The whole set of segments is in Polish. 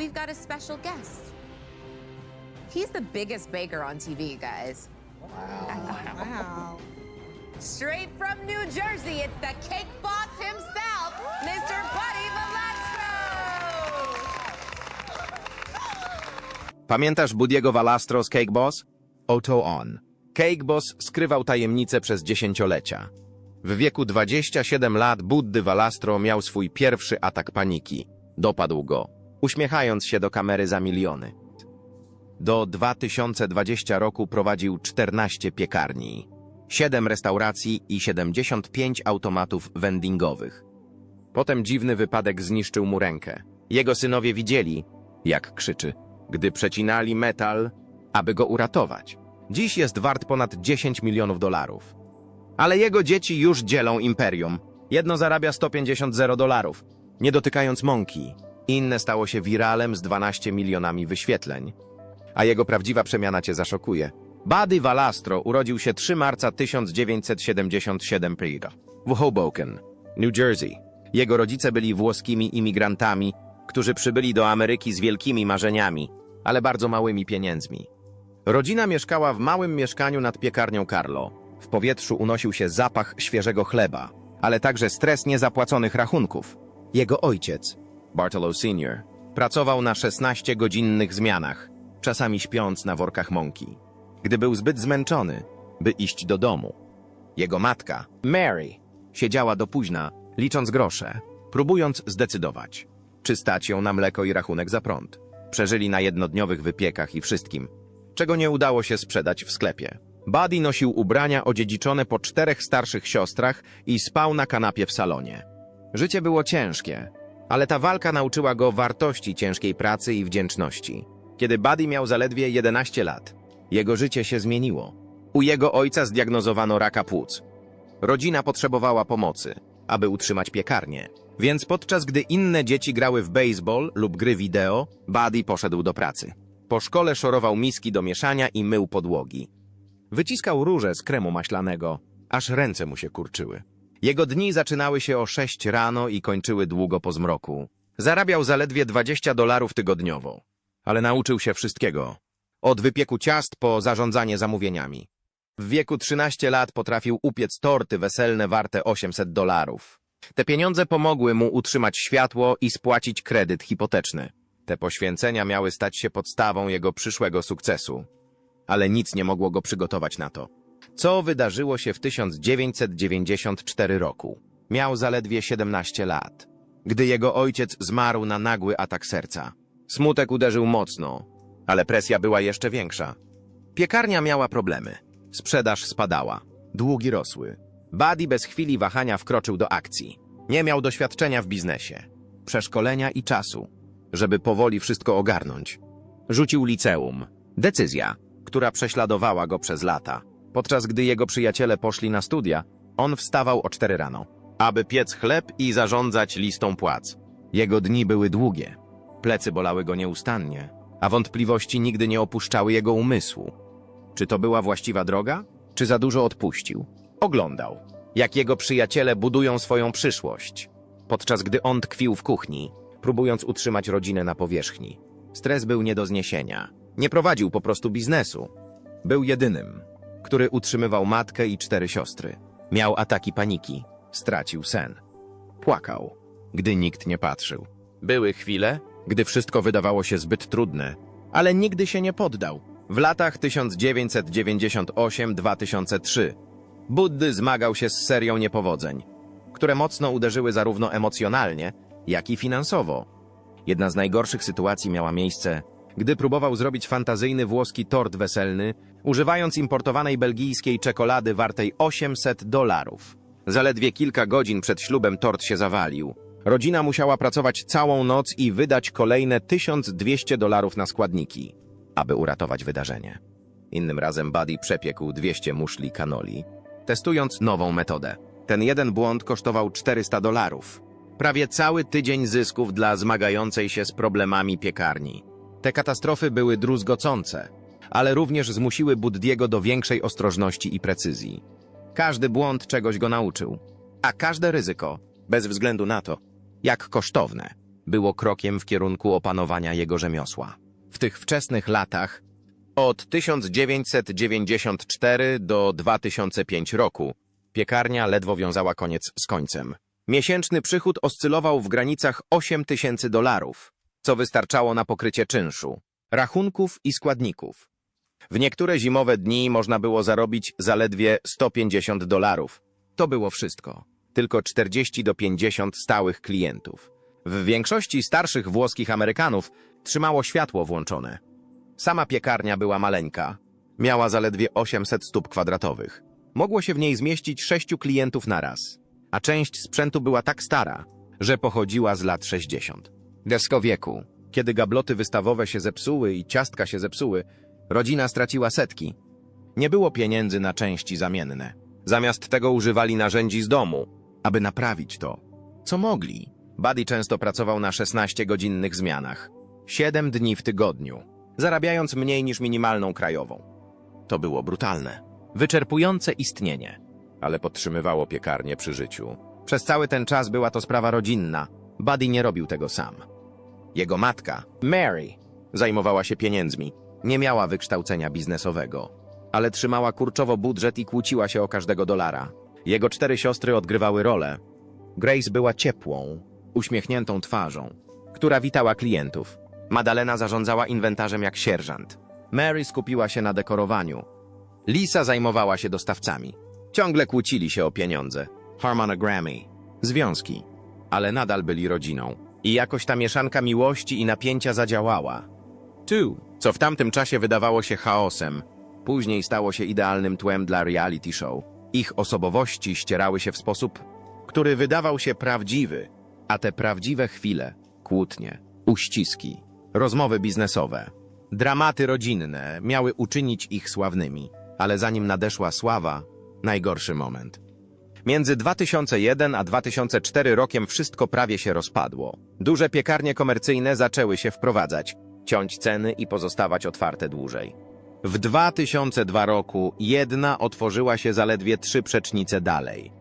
we've got a special guest. He's the biggest baker on TV, guys. Wow. Straight from New Jersey, it's the cake boss himself, Mr. Buddy Valastro! Pamiętasz Budiego Valastro z Cake Boss? Oto on. Cake Boss skrywał tajemnicę przez dziesięciolecia. W wieku 27 lat Buddy Valastro miał swój pierwszy atak paniki. Dopadł go, uśmiechając się do kamery za miliony. Do 2020 roku prowadził 14 piekarni, 7 restauracji i 75 automatów vendingowych. Potem dziwny wypadek zniszczył mu rękę. Jego synowie widzieli, jak krzyczy, gdy przecinali metal, aby go uratować. Dziś jest wart ponad 10 milionów dolarów. Ale jego dzieci już dzielą imperium. Jedno zarabia 150 zero dolarów, nie dotykając mąki. Inne stało się wiralem z 12 milionami wyświetleń. A jego prawdziwa przemiana cię zaszokuje. Buddy Valastro urodził się 3 marca 1977 w Hoboken, New Jersey. Jego rodzice byli włoskimi imigrantami, którzy przybyli do Ameryki z wielkimi marzeniami, ale bardzo małymi pieniędzmi. Rodzina mieszkała w małym mieszkaniu nad piekarnią Carlo. W powietrzu unosił się zapach świeżego chleba, ale także stres niezapłaconych rachunków. Jego ojciec, Bartolo Sr., pracował na 16-godzinnych zmianach, czasami śpiąc na workach mąki. Gdy był zbyt zmęczony, by iść do domu. Jego matka, Mary, siedziała do późna, licząc grosze, próbując zdecydować, czy stać ją na mleko i rachunek za prąd. Przeżyli na jednodniowych wypiekach i wszystkim, czego nie udało się sprzedać w sklepie. Buddy nosił ubrania odziedziczone po czterech starszych siostrach i spał na kanapie w salonie. Życie było ciężkie, ale ta walka nauczyła go wartości ciężkiej pracy i wdzięczności. Kiedy Buddy miał zaledwie 11 lat, jego życie się zmieniło. U jego ojca zdiagnozowano raka płuc. Rodzina potrzebowała pomocy, aby utrzymać piekarnię. Więc podczas gdy inne dzieci grały w baseball lub gry wideo, Buddy poszedł do pracy. Po szkole szorował miski do mieszania i mył podłogi. Wyciskał róże z kremu maślanego, aż ręce mu się kurczyły. Jego dni zaczynały się o 6 rano i kończyły długo po zmroku. Zarabiał zaledwie 20 dolarów tygodniowo, ale nauczył się wszystkiego. Od wypieku ciast po zarządzanie zamówieniami. W wieku 13 lat potrafił upiec torty weselne warte 800 dolarów. Te pieniądze pomogły mu utrzymać światło i spłacić kredyt hipoteczny. Te poświęcenia miały stać się podstawą jego przyszłego sukcesu. Ale nic nie mogło go przygotować na to. Co wydarzyło się w 1994 roku? Miał zaledwie 17 lat, gdy jego ojciec zmarł na nagły atak serca. Smutek uderzył mocno, ale presja była jeszcze większa. Piekarnia miała problemy. Sprzedaż spadała. Długi rosły. Buddy bez chwili wahania wkroczył do akcji. Nie miał doświadczenia w biznesie, przeszkolenia i czasu, żeby powoli wszystko ogarnąć. Rzucił liceum. Decyzja, która prześladowała go przez lata. Podczas gdy jego przyjaciele poszli na studia, on wstawał o cztery rano, aby piec chleb i zarządzać listą płac. Jego dni były długie. Plecy bolały go nieustannie, a wątpliwości nigdy nie opuszczały jego umysłu. Czy to była właściwa droga? Czy za dużo odpuścił? Oglądał, jak jego przyjaciele budują swoją przyszłość, podczas gdy on tkwił w kuchni, próbując utrzymać rodzinę na powierzchni. Stres był nie do zniesienia. Nie prowadził po prostu biznesu. Był jedynym, który utrzymywał matkę i cztery siostry. Miał ataki paniki, stracił sen. Płakał, gdy nikt nie patrzył. Były chwile, gdy wszystko wydawało się zbyt trudne, ale nigdy się nie poddał. W latach 1998-2003 Buddy zmagał się z serią niepowodzeń, które mocno uderzyły zarówno emocjonalnie, jak i finansowo. Jedna z najgorszych sytuacji miała miejsce, gdy próbował zrobić fantazyjny włoski tort weselny, używając importowanej belgijskiej czekolady wartej 800 dolarów. Zaledwie kilka godzin przed ślubem tort się zawalił. Rodzina musiała pracować całą noc i wydać kolejne 1200 dolarów na składniki, aby uratować wydarzenie. Innym razem Buddy przepiekł 200 muszli kanoli, testując nową metodę. Ten jeden błąd kosztował 400 dolarów. Prawie cały tydzień zysków dla zmagającej się z problemami piekarni. Te katastrofy były druzgocące, ale również zmusiły Buddiego do większej ostrożności i precyzji. Każdy błąd czegoś go nauczył, a każde ryzyko, bez względu na to, jak kosztowne, było krokiem w kierunku opanowania jego rzemiosła. W tych wczesnych latach, od 1994 do 2005 roku, piekarnia ledwo wiązała koniec z końcem. Miesięczny przychód oscylował w granicach 8 tysięcy dolarów, co wystarczało na pokrycie czynszu, rachunków i składników. W niektóre zimowe dni można było zarobić zaledwie 150 dolarów. To było wszystko. Tylko 40 do 50 stałych klientów. W większości starszych włoskich Amerykanów trzymało światło włączone. Sama piekarnia była maleńka. Miała zaledwie 800 stóp kwadratowych. Mogło się w niej zmieścić sześciu klientów naraz. A część sprzętu była tak stara, że pochodziła z lat 60. Deskowieku. Kiedy gabloty wystawowe się zepsuły i ciastka się zepsuły, rodzina straciła setki. Nie było pieniędzy na części zamienne. Zamiast tego używali narzędzi z domu, aby naprawić to, co mogli. Buddy często pracował na 16-godzinnych zmianach. 7 dni w tygodniu, zarabiając mniej niż minimalną krajową. To było brutalne. Wyczerpujące istnienie, ale podtrzymywało piekarnię przy życiu. Przez cały ten czas była to sprawa rodzinna. Buddy nie robił tego sam. Jego matka, Mary, zajmowała się pieniędzmi. Nie miała wykształcenia biznesowego, ale trzymała kurczowo budżet i kłóciła się o każdego dolara. Jego cztery siostry odgrywały rolę. Grace była ciepłą, uśmiechniętą twarzą, która witała klientów. Madalena zarządzała inwentarzem jak sierżant. Mary skupiła się na dekorowaniu. Lisa zajmowała się dostawcami. Ciągle kłócili się o pieniądze. Harmonogrammy, związki, ale nadal byli rodziną. I jakoś ta mieszanka miłości i napięcia zadziałała. Co w tamtym czasie wydawało się chaosem, później stało się idealnym tłem dla reality show. Ich osobowości ścierały się w sposób, który wydawał się prawdziwy, a te prawdziwe chwile, kłótnie, uściski, rozmowy biznesowe, dramaty rodzinne miały uczynić ich sławnymi, ale zanim nadeszła sława, najgorszy moment. Między 2001 a 2004 rokiem wszystko prawie się rozpadło. Duże piekarnie komercyjne zaczęły się wprowadzać, ciąć ceny i pozostawać otwarte dłużej. W 2002 roku jedna otworzyła się zaledwie trzy przecznice dalej.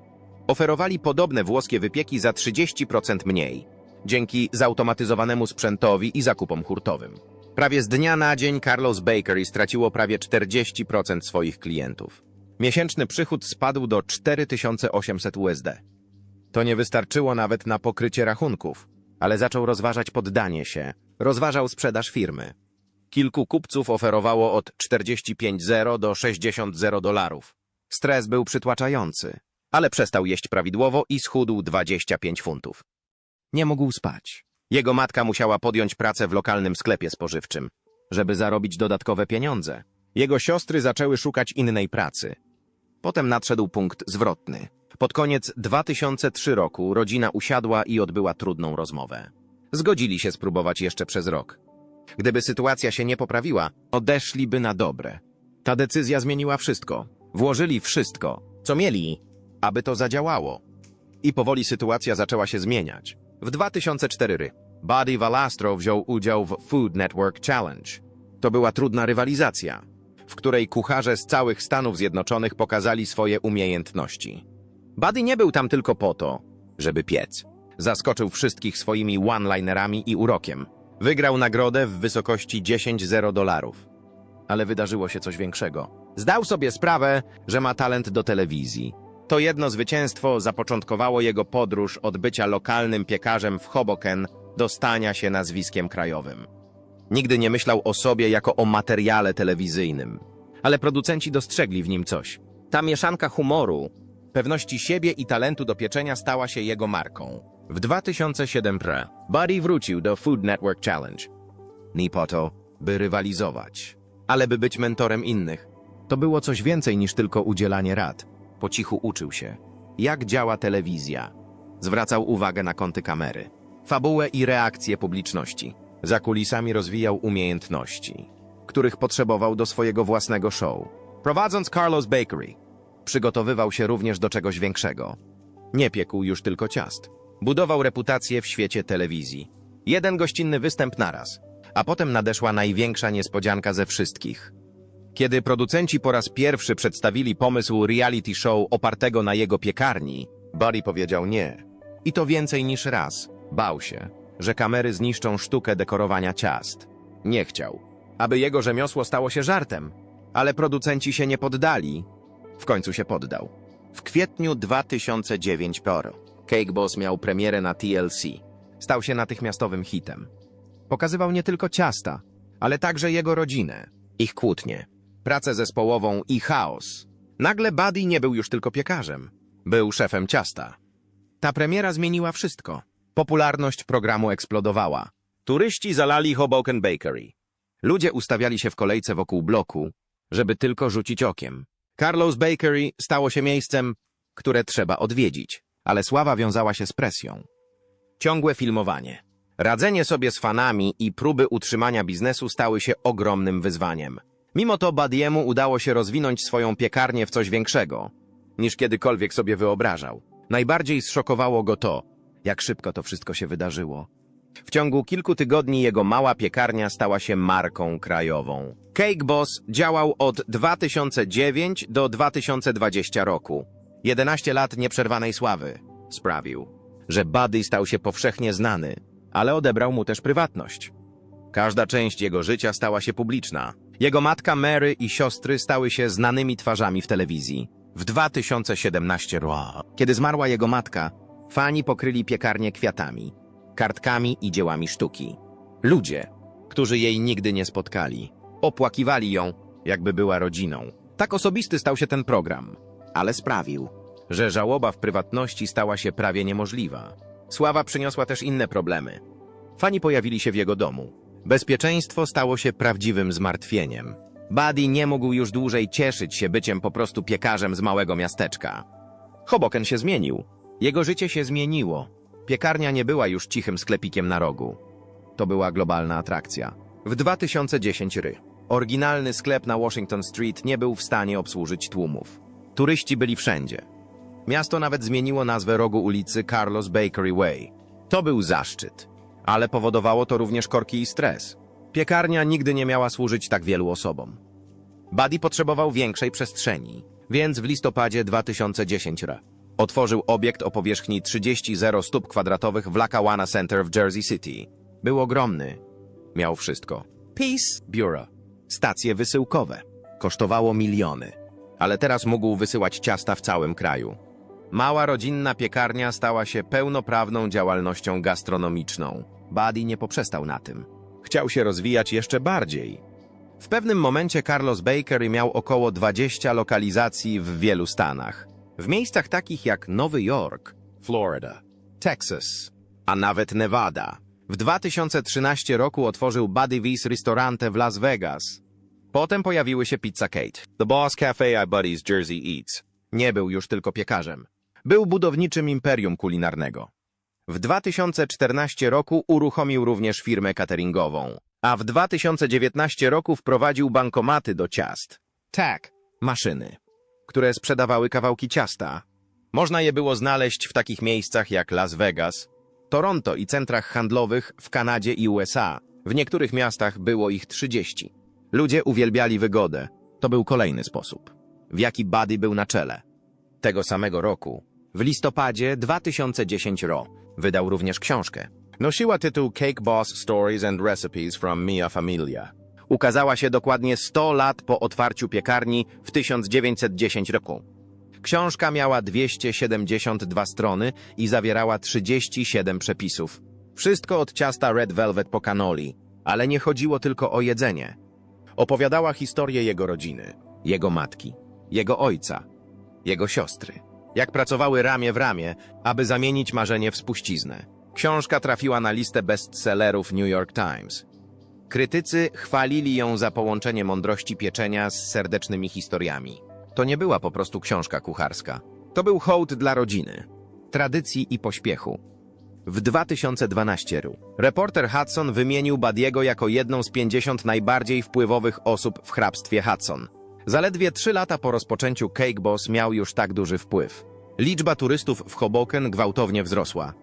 Oferowali podobne włoskie wypieki za 30% mniej, dzięki zautomatyzowanemu sprzętowi i zakupom hurtowym. Prawie z dnia na dzień Carlos Bakery straciło prawie 40% swoich klientów. Miesięczny przychód spadł do 4800 USD. To nie wystarczyło nawet na pokrycie rachunków, ale zaczął rozważać poddanie się. Rozważał sprzedaż firmy. Kilku kupców oferowało od 45,0 do 60,0 dolarów. Stres był przytłaczający, ale przestał jeść prawidłowo i schudł 25 funtów. Nie mógł spać. Jego matka musiała podjąć pracę w lokalnym sklepie spożywczym, żeby zarobić dodatkowe pieniądze. Jego siostry zaczęły szukać innej pracy. Potem nadszedł punkt zwrotny. Pod koniec 2003 roku rodzina usiadła i odbyła trudną rozmowę. Zgodzili się spróbować jeszcze przez rok. Gdyby sytuacja się nie poprawiła, odeszliby na dobre. Ta decyzja zmieniła wszystko. Włożyli wszystko, co mieli, aby to zadziałało. I powoli sytuacja zaczęła się zmieniać. W 2004 Buddy Valastro wziął udział w Food Network Challenge. To była trudna rywalizacja, w której kucharze z całych Stanów Zjednoczonych pokazali swoje umiejętności. Buddy nie był tam tylko po to, żeby piec. Zaskoczył wszystkich swoimi one-linerami i urokiem. Wygrał nagrodę w wysokości 10-0 dolarów. Ale wydarzyło się coś większego. Zdał sobie sprawę, że ma talent do telewizji. To jedno zwycięstwo zapoczątkowało jego podróż od bycia lokalnym piekarzem w Hoboken do stania się nazwiskiem krajowym. Nigdy nie myślał o sobie jako o materiale telewizyjnym, ale producenci dostrzegli w nim coś. Ta mieszanka humoru, pewności siebie i talentu do pieczenia stała się jego marką. W 2007 pre Buddy wrócił do Food Network Challenge. Nie po to, by rywalizować, ale by być mentorem innych. To było coś więcej niż tylko udzielanie rad. Po cichu uczył się, jak działa telewizja. Zwracał uwagę na kąty kamery, fabułę i reakcje publiczności. Za kulisami rozwijał umiejętności, których potrzebował do swojego własnego show. Prowadząc Carlos Bakery, przygotowywał się również do czegoś większego. Nie piekł już tylko ciast. Budował reputację w świecie telewizji. Jeden gościnny występ naraz, a potem nadeszła największa niespodzianka ze wszystkich. Kiedy producenci po raz pierwszy przedstawili pomysł reality show opartego na jego piekarni, Buddy powiedział nie. I to więcej niż raz. Bał się. że kamery zniszczą sztukę dekorowania ciast. Nie chciał, aby jego rzemiosło stało się żartem, ale producenci się nie poddali. W końcu się poddał. W kwietniu 2009 Poro. Cake Boss miał premierę na TLC. Stał się natychmiastowym hitem. Pokazywał nie tylko ciasta, ale także jego rodzinę, ich kłótnie, pracę zespołową i chaos. Nagle Buddy nie był już tylko piekarzem. Był szefem ciasta. Ta premiera zmieniła wszystko. Popularność programu eksplodowała. Turyści zalali Hoboken Bakery. Ludzie ustawiali się w kolejce wokół bloku, żeby tylko rzucić okiem. Carlos Bakery stało się miejscem, które trzeba odwiedzić, ale sława wiązała się z presją. Ciągłe filmowanie, radzenie sobie z fanami i próby utrzymania biznesu stały się ogromnym wyzwaniem. Mimo to Badiemu udało się rozwinąć swoją piekarnię w coś większego, niż kiedykolwiek sobie wyobrażał. Najbardziej zszokowało go to, jak szybko to wszystko się wydarzyło. W ciągu kilku tygodni jego mała piekarnia stała się marką krajową. Cake Boss działał od 2009 do 2020 roku. 11 lat nieprzerwanej sławy sprawił, że Buddy stał się powszechnie znany, ale odebrał mu też prywatność. Każda część jego życia stała się publiczna. Jego matka Mary i siostry stały się znanymi twarzami w telewizji. W 2017 roku, kiedy zmarła jego matka, fani pokryli piekarnię kwiatami, kartkami i dziełami sztuki. Ludzie, którzy jej nigdy nie spotkali, opłakiwali ją, jakby była rodziną. Tak osobisty stał się ten program, ale sprawił, że żałoba w prywatności stała się prawie niemożliwa. Sława przyniosła też inne problemy. Fani pojawili się w jego domu. Bezpieczeństwo stało się prawdziwym zmartwieniem. Buddy nie mógł już dłużej cieszyć się byciem po prostu piekarzem z małego miasteczka. Hoboken się zmienił. Jego życie się zmieniło. Piekarnia nie była już cichym sklepikiem na rogu. To była globalna atrakcja. W 2010 ry. Oryginalny sklep na Washington Street nie był w stanie obsłużyć tłumów. Turyści byli wszędzie. Miasto nawet zmieniło nazwę rogu ulicy Carlos Bakery Way. To był zaszczyt, ale powodowało to również korki i stres. Piekarnia nigdy nie miała służyć tak wielu osobom. Buddy potrzebował większej przestrzeni, więc w listopadzie 2010 r. otworzył obiekt o powierzchni 30,0 stóp kwadratowych w Lackawanna Center w Jersey City. Był ogromny. Miał wszystko. Peace Bureau. Stacje wysyłkowe. Kosztowało miliony. Ale teraz mógł wysyłać ciasta w całym kraju. Mała rodzinna piekarnia stała się pełnoprawną działalnością gastronomiczną. Buddy nie poprzestał na tym. Chciał się rozwijać jeszcze bardziej. W pewnym momencie Carlos Bakery miał około 20 lokalizacji w wielu stanach. W miejscach takich jak Nowy Jork, Florida, Texas, a nawet Nevada. W 2013 roku otworzył Buddy V's Ristorante w Las Vegas. Potem pojawiły się Pizza Kate, The Boss Cafe I Buddy's Jersey Eats. Nie był już tylko piekarzem. Był budowniczym imperium kulinarnego. W 2014 roku uruchomił również firmę cateringową, a w 2019 roku wprowadził bankomaty do ciast. Tak, maszyny, które sprzedawały kawałki ciasta. Można je było znaleźć w takich miejscach jak Las Vegas, Toronto i centrach handlowych w Kanadzie i USA. W niektórych miastach było ich 30. Ludzie uwielbiali wygodę. To był kolejny sposób, w jaki Buddy był na czele. Tego samego roku, w listopadzie 2010 ro, wydał również książkę. Nosiła tytuł Cake Boss Stories and Recipes from Mia Familia. Ukazała się dokładnie 100 lat po otwarciu piekarni w 1910 roku. Książka miała 272 strony i zawierała 37 przepisów. Wszystko od ciasta Red Velvet po cannoli, ale nie chodziło tylko o jedzenie. Opowiadała historię jego rodziny, jego matki, jego ojca, jego siostry. Jak pracowały ramię w ramię, aby zamienić marzenie w spuściznę. Książka trafiła na listę bestsellerów New York Times. Krytycy chwalili ją za połączenie mądrości pieczenia z serdecznymi historiami. To nie była po prostu książka kucharska. To był hołd dla rodziny, tradycji i pośpiechu. W 2012 roku reporter Hudson wymienił Badiego jako jedną z 50 najbardziej wpływowych osób w hrabstwie Hudson. Zaledwie trzy lata po rozpoczęciu Cake Boss miał już tak duży wpływ. Liczba turystów w Hoboken gwałtownie wzrosła.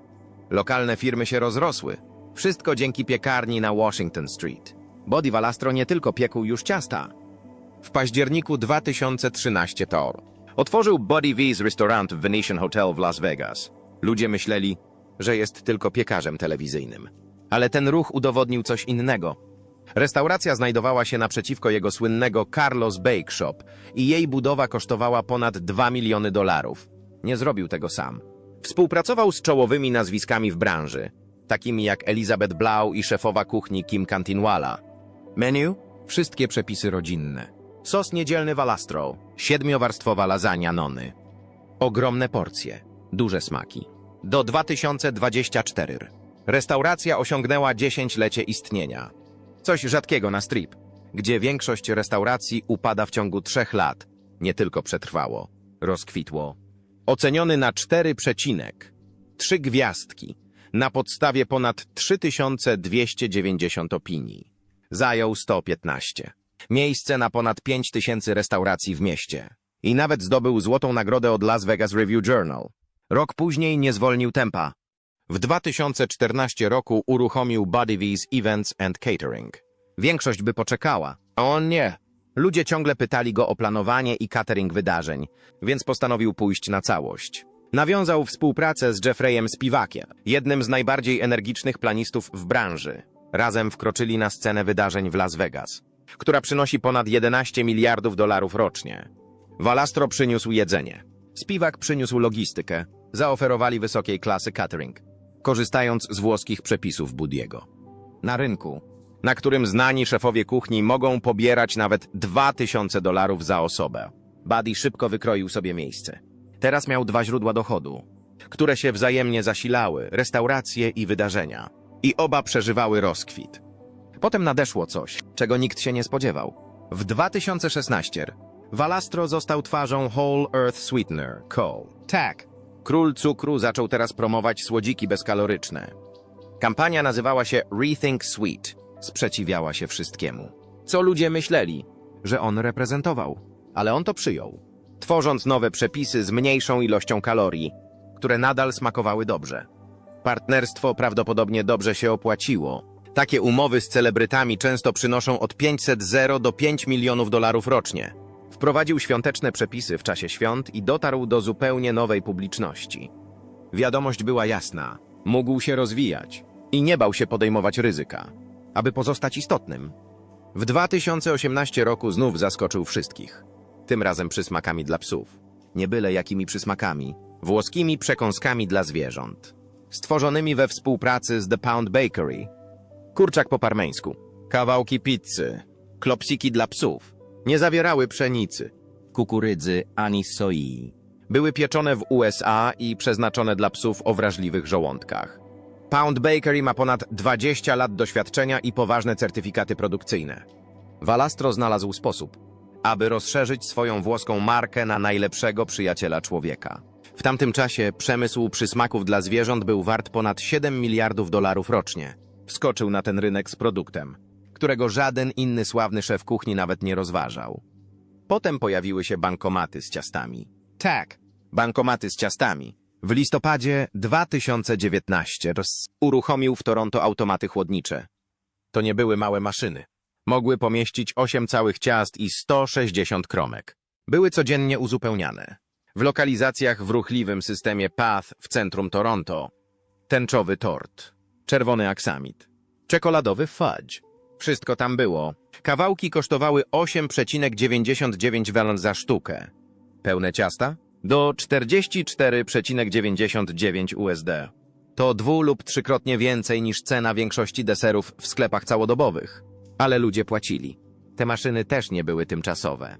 Lokalne firmy się rozrosły. Wszystko dzięki piekarni na Washington Street. Body Valastro nie tylko piekł już ciasta. W październiku 2013 tor otworzył Body V's restaurant w Venetian Hotel w Las Vegas. Ludzie myśleli, że jest tylko piekarzem telewizyjnym. Ale ten ruch udowodnił coś innego. Restauracja znajdowała się naprzeciwko jego słynnego Carlos Bake Shop i jej budowa kosztowała ponad 2 miliony dolarów. Nie zrobił tego sam. Współpracował z czołowymi nazwiskami w branży, takimi jak Elizabeth Blau i szefowa kuchni Kim Cantinwala. Menu? Wszystkie przepisy rodzinne. Sos niedzielny Valastro, siedmiowarstwowa lasagna Nony. Ogromne porcje, duże smaki. Do 2024. Restauracja osiągnęła 10-lecie istnienia. Coś rzadkiego na strip, gdzie większość restauracji upada w ciągu trzech lat. Nie tylko przetrwało, rozkwitło. Oceniony na 4 przecinek, 3 gwiazdki, na podstawie ponad 3290 opinii. Zajął 115. Miejsce na ponad 5000 restauracji w mieście. I nawet zdobył złotą nagrodę od Las Vegas Review Journal. Rok później nie zwolnił tempa. W 2014 roku uruchomił Bodywiz Events and Catering. Większość by poczekała, on nie. Ludzie ciągle pytali go o planowanie i catering wydarzeń, więc postanowił pójść na całość. Nawiązał współpracę z Jeffreyem Spivakiem, jednym z najbardziej energicznych planistów w branży. Razem wkroczyli na scenę wydarzeń w Las Vegas, która przynosi ponad 11 miliardów dolarów rocznie. Valastro przyniósł jedzenie. Spiwak przyniósł logistykę. Zaoferowali wysokiej klasy catering, korzystając z włoskich przepisów Budiego. Na rynku, na którym znani szefowie kuchni mogą pobierać nawet 2000 dolarów za osobę. Buddy szybko wykroił sobie miejsce. Teraz miał dwa źródła dochodu, które się wzajemnie zasilały, restauracje i wydarzenia. I oba przeżywały rozkwit. Potem nadeszło coś, czego nikt się nie spodziewał. W 2016 Valastro został twarzą Whole Earth Sweetener, Co. Tak. Król cukru zaczął teraz promować słodziki bezkaloryczne. Kampania nazywała się Rethink Sweet. Sprzeciwiała się wszystkiemu. Co ludzie myśleli? Że on reprezentował. Ale on to przyjął. Tworząc nowe przepisy z mniejszą ilością kalorii, które nadal smakowały dobrze. Partnerstwo prawdopodobnie dobrze się opłaciło. Takie umowy z celebrytami często przynoszą od 500 zero do 5 milionów dolarów rocznie. Wprowadził świąteczne przepisy w czasie świąt i dotarł do zupełnie nowej publiczności. Wiadomość była jasna. Mógł się rozwijać i nie bał się podejmować ryzyka, aby pozostać istotnym. W 2018 roku znów zaskoczył wszystkich. Tym razem przysmakami dla psów. Nie byle jakimi przysmakami. Włoskimi przekąskami dla zwierząt. Stworzonymi we współpracy z The Pound Bakery. Kurczak po parmeńsku. Kawałki pizzy. Klopsiki dla psów. Nie zawierały pszenicy, kukurydzy ani soi. Były pieczone w USA i przeznaczone dla psów o wrażliwych żołądkach. Pound Bakery ma ponad 20 lat doświadczenia i poważne certyfikaty produkcyjne. Valastro znalazł sposób, aby rozszerzyć swoją włoską markę na najlepszego przyjaciela człowieka. W tamtym czasie przemysł przysmaków dla zwierząt był wart ponad 7 miliardów dolarów rocznie. Wskoczył na ten rynek z produktem, którego żaden inny sławny szef kuchni nawet nie rozważał. Potem pojawiły się bankomaty z ciastami. Tak, bankomaty z ciastami. W listopadzie 2019 roz- uruchomił w Toronto automaty chłodnicze. To nie były małe maszyny. Mogły pomieścić 8 całych ciast i 160 kromek. Były codziennie uzupełniane. W lokalizacjach w ruchliwym systemie PATH w centrum Toronto. Tęczowy tort, czerwony aksamit, czekoladowy fudge. Wszystko tam było. Kawałki kosztowały 8,99 welon za sztukę. Pełne ciasta? Do 44,99 USD. To dwu lub trzykrotnie więcej niż cena większości deserów w sklepach całodobowych. Ale ludzie płacili. Te maszyny też nie były tymczasowe.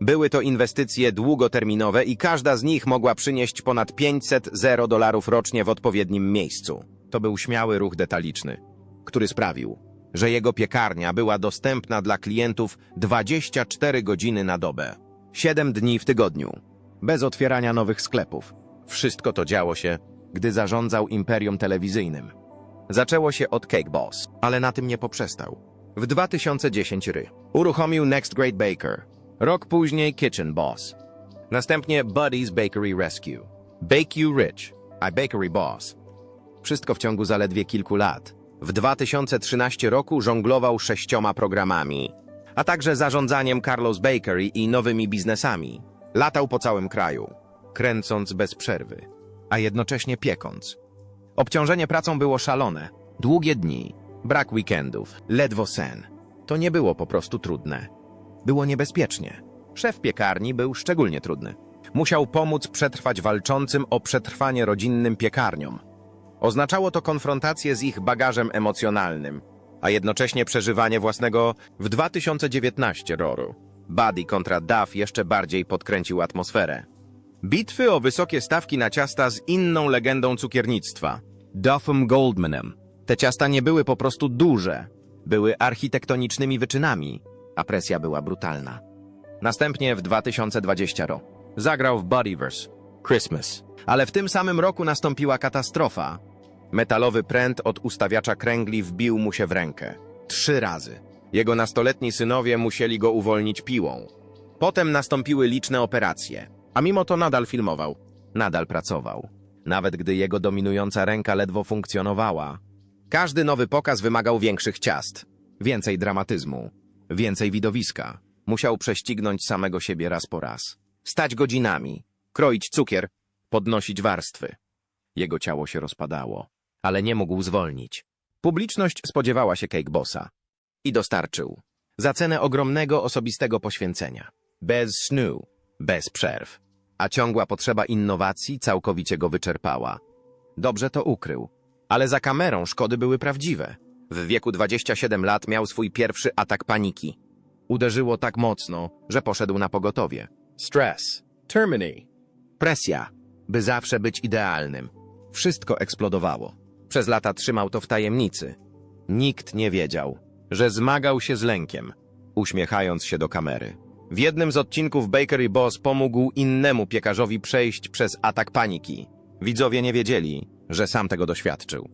Były to inwestycje długoterminowe i każda z nich mogła przynieść ponad 500 zero dolarów rocznie w odpowiednim miejscu. To był śmiały ruch detaliczny, który sprawił, że jego piekarnia była dostępna dla klientów 24 godziny na dobę, 7 dni w tygodniu, bez otwierania nowych sklepów. Wszystko to działo się, gdy zarządzał imperium telewizyjnym. Zaczęło się od Cake Boss, ale na tym nie poprzestał. W 2010 ry. uruchomił Next Great Baker. Rok później Kitchen Boss. Następnie Buddy's Bakery Rescue. Bake You Rich, a Bakery Boss. Wszystko w ciągu zaledwie kilku lat. W 2013 roku żonglował sześcioma programami, a także zarządzaniem Carlos Bakery i nowymi biznesami. Latał po całym kraju, kręcąc bez przerwy, a jednocześnie piekąc. Obciążenie pracą było szalone. Długie dni, brak weekendów, ledwo sen. To nie było po prostu trudne. Było niebezpiecznie. Szef piekarni był szczególnie trudny. Musiał pomóc przetrwać walczącym o przetrwanie rodzinnym piekarniom. Oznaczało to konfrontację z ich bagażem emocjonalnym, a jednocześnie przeżywanie własnego w 2019 roku. Buddy kontra Duff jeszcze bardziej podkręcił atmosferę. Bitwy o wysokie stawki na ciasta z inną legendą cukiernictwa, Duffem Goldmanem. Te ciasta nie były po prostu duże, były architektonicznymi wyczynami, a presja była brutalna. Następnie w 2020 roku zagrał w Buddyverse, Christmas. Ale w tym samym roku nastąpiła katastrofa. Metalowy pręt od ustawiacza kręgli wbił mu się w rękę. Trzy razy. Jego nastoletni synowie musieli go uwolnić piłą. Potem nastąpiły liczne operacje, a mimo to nadal filmował. Nadal pracował. Nawet gdy jego dominująca ręka ledwo funkcjonowała. Każdy nowy pokaz wymagał większych ciast, więcej dramatyzmu, więcej widowiska. Musiał prześcignąć samego siebie raz po raz. Stać godzinami, kroić cukier, podnosić warstwy. Jego ciało się rozpadało, ale nie mógł zwolnić. Publiczność spodziewała się Cake Bossa i dostarczył. Za cenę ogromnego osobistego poświęcenia. Bez snu, bez przerw. A ciągła potrzeba innowacji całkowicie go wyczerpała. Dobrze to ukrył, ale za kamerą szkody były prawdziwe. W wieku 27 lat miał swój pierwszy atak paniki. Uderzyło tak mocno, że poszedł na pogotowie. Stress. Termini. Presja, by zawsze być idealnym. Wszystko eksplodowało. Przez lata trzymał to w tajemnicy. Nikt nie wiedział, że zmagał się z lękiem, uśmiechając się do kamery. W jednym z odcinków Bakery Boss pomógł innemu piekarzowi przejść przez atak paniki. Widzowie nie wiedzieli, że sam tego doświadczył.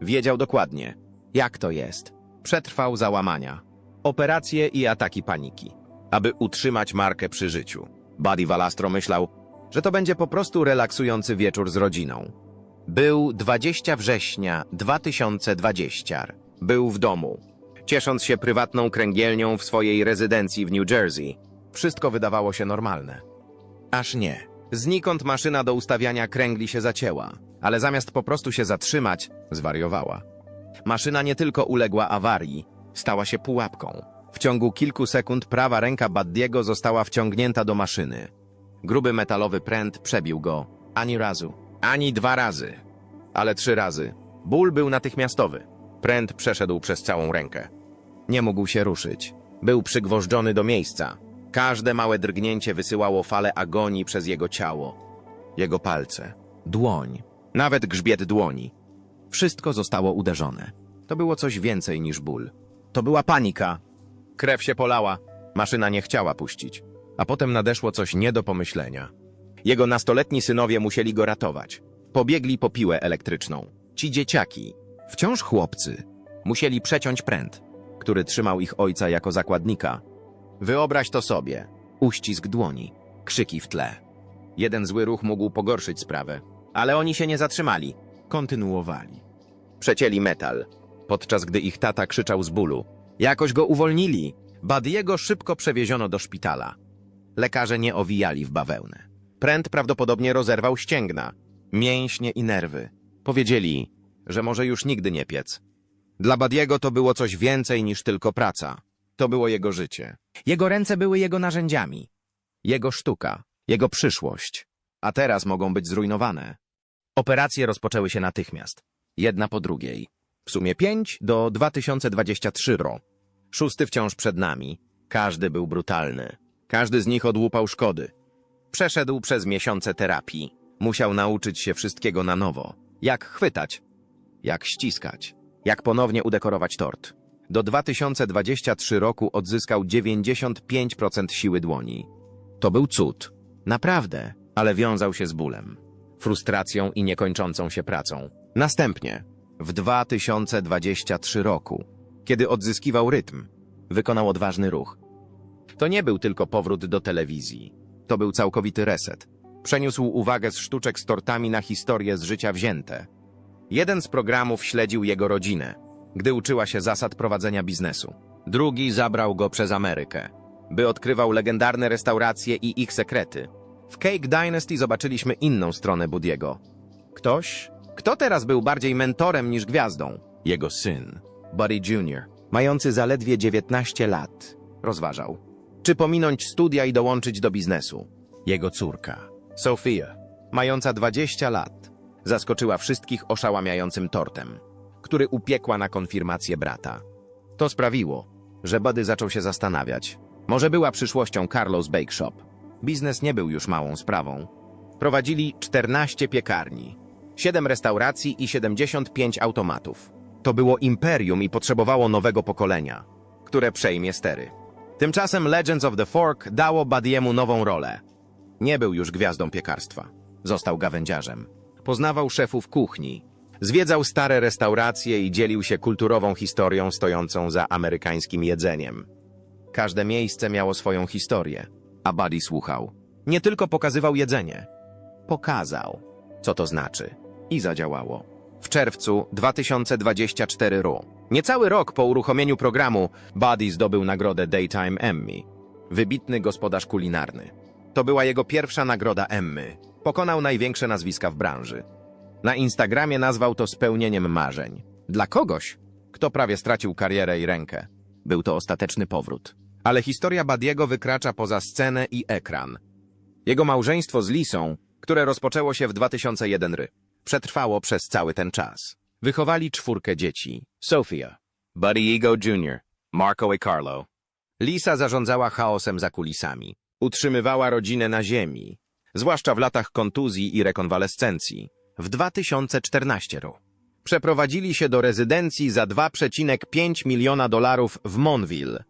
Wiedział dokładnie, jak to jest. Przetrwał załamania, operacje i ataki paniki, aby utrzymać markę przy życiu. Buddy Valastro myślał, że to będzie po prostu relaksujący wieczór z rodziną. Był 20 września 2020. Był w domu, ciesząc się prywatną kręgielnią w swojej rezydencji w New Jersey. Wszystko wydawało się normalne. Aż nie. Znikąd maszyna do ustawiania kręgli się zacięła, ale zamiast po prostu się zatrzymać, zwariowała. Maszyna nie tylko uległa awarii, stała się pułapką. W ciągu kilku sekund prawa ręka Baddiego została wciągnięta do maszyny. Gruby metalowy pręt przebił go. Ani razu, ani dwa razy, ale trzy razy. Ból był natychmiastowy. Pręt przeszedł przez całą rękę. Nie mógł się ruszyć. Był przygwożdżony do miejsca. Każde małe drgnięcie wysyłało falę agonii przez jego ciało. Jego palce, dłoń, nawet grzbiet dłoni. Wszystko zostało uderzone. To było coś więcej niż ból. To była panika. Krew się polała. Maszyna nie chciała puścić. A potem nadeszło coś nie do pomyślenia. Jego nastoletni synowie musieli go ratować. Pobiegli po piłę elektryczną. Ci dzieciaki, wciąż chłopcy, musieli przeciąć pręt, który trzymał ich ojca jako zakładnika. Wyobraź to sobie. Uścisk dłoni, krzyki w tle. Jeden zły ruch mógł pogorszyć sprawę, ale oni się nie zatrzymali. Kontynuowali. Przecięli metal, podczas gdy ich tata krzyczał z bólu. Jakoś go uwolnili. Badiego szybko przewieziono do szpitala. Lekarze nie owijali w bawełnę. Pręt prawdopodobnie rozerwał ścięgna, mięśnie i nerwy. Powiedzieli, że może już nigdy nie piec. Dla Badiego to było coś więcej niż tylko praca. To było jego życie. Jego ręce były jego narzędziami. Jego sztuka, jego przyszłość. A teraz mogą być zrujnowane. Operacje rozpoczęły się natychmiast. Jedna po drugiej. W sumie 5 do 2023 ro. Szósty wciąż przed nami. Każdy był brutalny. Każdy z nich odłupał szkody. Przeszedł przez miesiące terapii. Musiał nauczyć się wszystkiego na nowo. Jak chwytać, jak ściskać, jak ponownie udekorować tort. Do 2023 roku odzyskał 95% siły dłoni. To był cud. Naprawdę, ale wiązał się z bólem, frustracją i niekończącą się pracą. Następnie, w 2023 roku, kiedy odzyskiwał rytm, wykonał odważny ruch. To nie był tylko powrót do telewizji. To był całkowity reset. Przeniósł uwagę z sztuczek z tortami na historię z życia wzięte. Jeden z programów śledził jego rodzinę, gdy uczyła się zasad prowadzenia biznesu. Drugi zabrał go przez Amerykę, by odkrywał legendarne restauracje i ich sekrety. W Cake Dynasty zobaczyliśmy inną stronę Budiego. Ktoś, kto teraz był bardziej mentorem niż gwiazdą. Jego syn, Buddy Jr., mający zaledwie 19 lat, rozważał, czy pominąć studia i dołączyć do biznesu. Jego córka, Sophia, mająca 20 lat, zaskoczyła wszystkich oszałamiającym tortem, który upiekła na konfirmację brata. To sprawiło, że Buddy zaczął się zastanawiać. Może była przyszłością Carlos Bake Shop. Biznes nie był już małą sprawą. Prowadzili 14 piekarni, 7 restauracji i 75 automatów. To było imperium i potrzebowało nowego pokolenia, które przejmie stery. Tymczasem Legends of the Fork dało Badiemu nową rolę. Nie był już gwiazdą piekarstwa. Został gawędziarzem. Poznawał szefów kuchni. Zwiedzał stare restauracje i dzielił się kulturową historią stojącą za amerykańskim jedzeniem. Każde miejsce miało swoją historię, a Buddy słuchał. Nie tylko pokazywał jedzenie. Pokazał, co to znaczy. I zadziałało. W czerwcu 2024 r. Niecały rok po uruchomieniu programu, Buddy zdobył nagrodę Daytime Emmy. Wybitny gospodarz kulinarny. To była jego pierwsza nagroda Emmy. Pokonał największe nazwiska w branży. Na Instagramie nazwał to spełnieniem marzeń. Dla kogoś, kto prawie stracił karierę i rękę. Był to ostateczny powrót. Ale historia Badiego wykracza poza scenę i ekran. Jego małżeństwo z Lisą, które rozpoczęło się w 2001 ry, przetrwało przez cały ten czas. Wychowali czwórkę dzieci. Sophia, Buddy Ego Jr., Marco i Carlo. Lisa zarządzała chaosem za kulisami. Utrzymywała rodzinę na ziemi, zwłaszcza w latach kontuzji i rekonwalescencji. W 2014 roku przeprowadzili się do rezydencji za 2,5 miliona dolarów w Monville.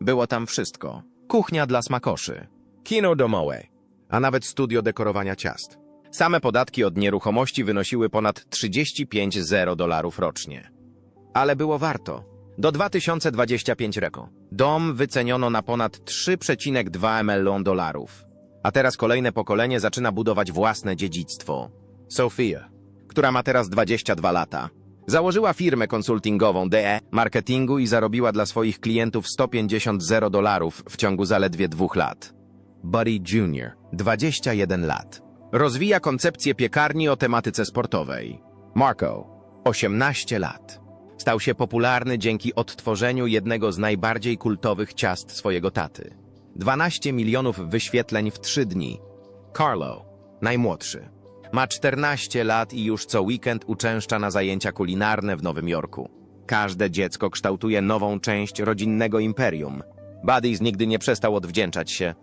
Było tam wszystko. Kuchnia dla smakoszy, kino domowe, a nawet studio dekorowania ciast. Same podatki od nieruchomości wynosiły ponad 35,0 dolarów rocznie. Ale było warto. Do 2025 roku. Dom wyceniono na ponad 3,2 milion dolarów. A teraz kolejne pokolenie zaczyna budować własne dziedzictwo. Sophia, która ma teraz 22 lata, założyła firmę konsultingową DE marketingu i zarobiła dla swoich klientów 150 0 dolarów w ciągu zaledwie dwóch lat. Buddy Jr., 21 lat. Rozwija koncepcję piekarni o tematyce sportowej. Marco, 18 lat. Stał się popularny dzięki odtworzeniu jednego z najbardziej kultowych ciast swojego taty. 12 milionów wyświetleń w 3 dni. Carlo, najmłodszy. Ma 14 lat i już co weekend uczęszcza na zajęcia kulinarne w Nowym Jorku. Każde dziecko kształtuje nową część rodzinnego imperium. Buddy's nigdy nie przestał odwdzięczać się.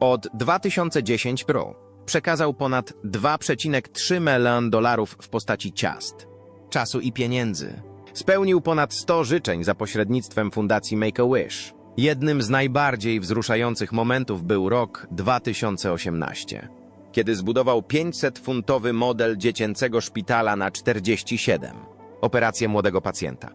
Od 2010 Pro przekazał ponad 2,3 milion dolarów w postaci ciast, czasu i pieniędzy. Spełnił ponad 100 życzeń za pośrednictwem fundacji Make-A-Wish. Jednym z najbardziej wzruszających momentów był rok 2018, kiedy zbudował 500-funtowy model dziecięcego szpitala na 47, operację młodego pacjenta.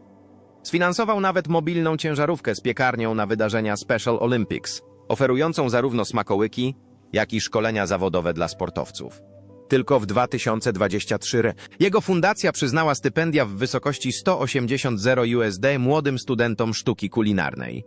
Sfinansował nawet mobilną ciężarówkę z piekarnią na wydarzenia Special Olympics, oferującą zarówno smakołyki, jak i szkolenia zawodowe dla sportowców. Tylko w 2023 r. jego fundacja przyznała stypendia w wysokości 180 0 USD młodym studentom sztuki kulinarnej.